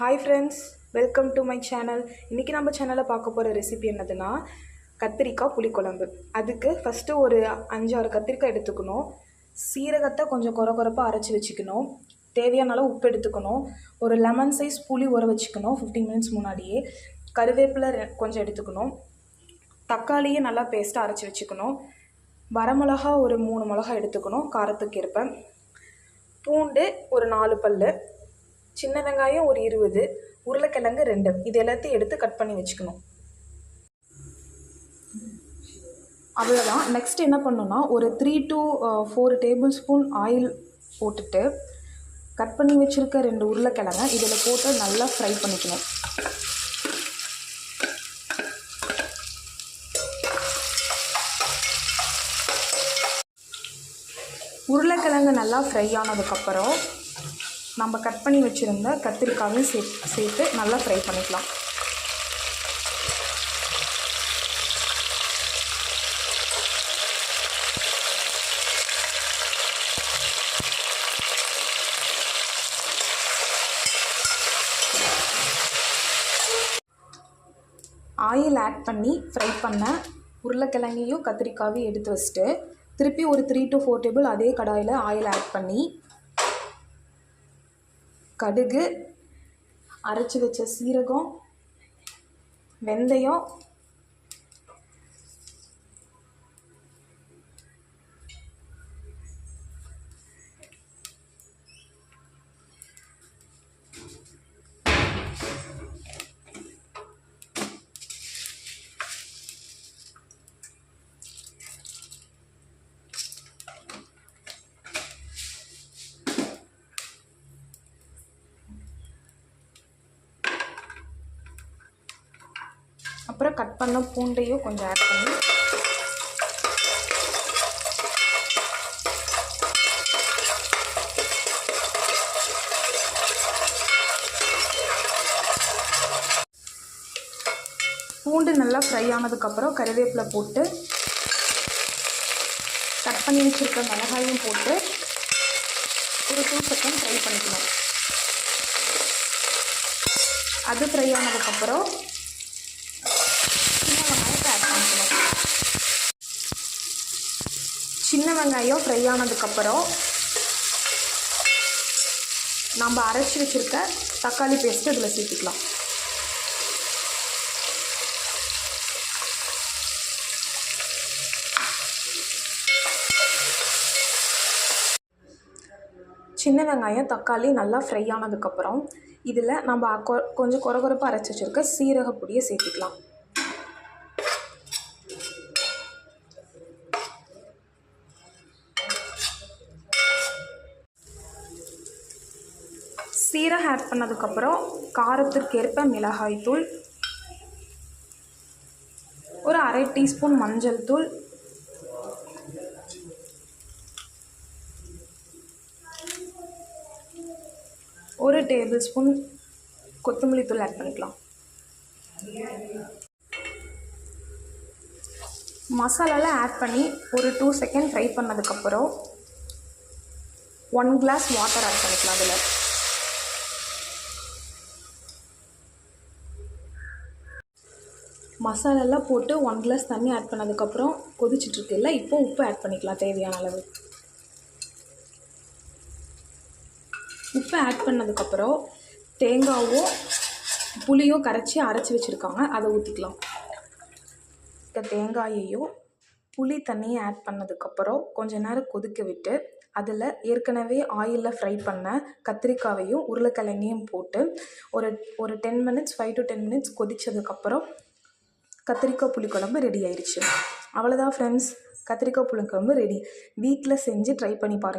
Hi friends welcome to my channel இன்றைக்கி நம்ம சேனலில் பார்க்க போகிற ரெசிபி என்னதுன்னா கத்திரிக்காய் புளிக்குழம்பு. அதுக்கு ஃபஸ்ட்டு ஒரு அஞ்சாறு கத்திரிக்காய் எடுத்துக்கணும். சீரகத்தை கொஞ்சம் குறை குறைப்பாக அரைச்சி வச்சுக்கணும். தேவையான அளவு உப்பு எடுத்துக்கணும். ஒரு லெமன் சைஸ் புளி ஊற வச்சுக்கணும் ஃபிஃப்டீன் மினிட்ஸ் முன்னாடியே. கருவேப்பிலை ரெ- கொஞ்சம் எடுத்துக்கணும். தக்காளியை நல்லா பேஸ்ட்டாக அரைச்சி வச்சுக்கணும். வரமிளகா ஒரு மூணு மிளகா எடுத்துக்கணும் காரத்துக்கு ஏற்ப. பூண்டு ஒரு நாலு பல்லு. சின்ன வெங்காயம் ஒரு இருபது உருளைக்கிழங்கு ரெண்டு. இது எல்லாத்தையும் எடுத்து கட் பண்ணி வச்சுக்கணும். அவ்வளோதான் நெக்ஸ்ட் என்ன பண்ணணும்னா ஒரு three to four tablespoon oil போட்டுட்டு கட் பண்ணி வச்சுருக்க ரெண்டு உருளைக்கிழங்க இதில் போட்டு நல்லா ஃப்ரை பண்ணிக்கணும். உருளைக்கிழங்கு நல்லா ஃப்ரை ஆனதுக்கப்புறம் நம்ம கட் பண்ணி வச்சுருந்த கத்திரிக்காயும் சே சேர்த்து நல்லா ஃப்ரை பண்ணிக்கலாம். ஆயில் ஆட் பண்ணி ஃப்ரை பண்ண உருளைக்கிழங்கையும் கத்திரிக்காயும் எடுத்து வச்சுட்டு திருப்பி ஒரு த்ரீ டு ஃபோர் டேபிள் அதே கடாயில் ஆயில் ஆட் பண்ணி கடுகு அரைச்சி வச்ச சீரகம் வெந்தயம் அப்புறம் கட் பண்ண பூண்டையும் கொஞ்சம் ஆட் பண்ணி பூண்டு நல்லா ஃப்ரை ஆனதுக்கப்புறம் கறிவேப்பிலை போட்டு கட் பண்ணி வச்சுருக்க மிளகாயும் போட்டு ஒரு டூ செகண்ட் ஃப்ரை பண்ணிக்கணும். அது ஃப்ரை ஆனதுக்கப்புறம் சின்ன வெங்காயம் ஃப்ரை ஆனதுக்கப்புறம் நம்ம அரைச்சி வச்சுருக்க தக்காளி பேஸ்ட்டு இதில் சேர்த்துக்கலாம். சின்ன வெங்காயம் தக்காளி நல்லா ஃப்ரை ஆனதுக்கப்புறம் இதில் நம்ம கொ கொஞ்சம் குறகுறப்பாக அரைச்சி வச்சுருக்க சீரக பொடியை சேர்த்துக்கலாம். சீரகம் ஆட் பண்ணதுக்கப்புறம் காரத்திற்கேற்ப மிளகாய் தூள் ஒரு அரை டீஸ்பூன் மஞ்சள் தூள் ஒரு டேபிள் ஸ்பூன் கொத்தமல்லி தூள் ஆட் பண்ணிக்கலாம். மசாலாலாம் ஆட் பண்ணி ஒரு டூ செகண்ட் ஃப்ரை பண்ணதுக்கப்புறம் ஒன் கிளாஸ் வாட்டர் ஆட் பண்ணிக்கலாம் அதில். மசாலாலாம் போட்டு ஒன் கிளாஸ் தண்ணி ஆட் பண்ணதுக்கப்புறம் கொதிச்சிட்ருக்குல்ல இப்போ உப்பு ஆட் பண்ணிக்கலாம் தேவையான அளவு. உப்பு ஆட் பண்ணதுக்கப்புறம் தேங்காவும் புளியும் கரைச்சி அரைச்சி வச்சுருக்காங்க அதை ஊற்றிக்கலாம் இந்த தேங்காயையும் புளி தண்ணியை ஆட் பண்ணதுக்கப்புறம் கொஞ்ச நேரம் கொதிக்க விட்டு அதில் ஏற்கனவே ஆயிலில் ஃப்ரை பண்ண கத்திரிக்காவையும் உருளைக்கிழங்கையும் போட்டு ஒரு ஒரு ten minutes five to ten minutes கொதித்ததுக்கப்புறம் கத்திரிக்காய் புளிக்குழம்பு ரெடி ஆயிடுச்சு அவ்வளோதான் ஃப்ரெண்ட்ஸ் கத்திரிக்காய் புளிக்குழம்பு ரெடி வீட்டில் செஞ்சு ட்ரை பண்ணி பாருங்கள்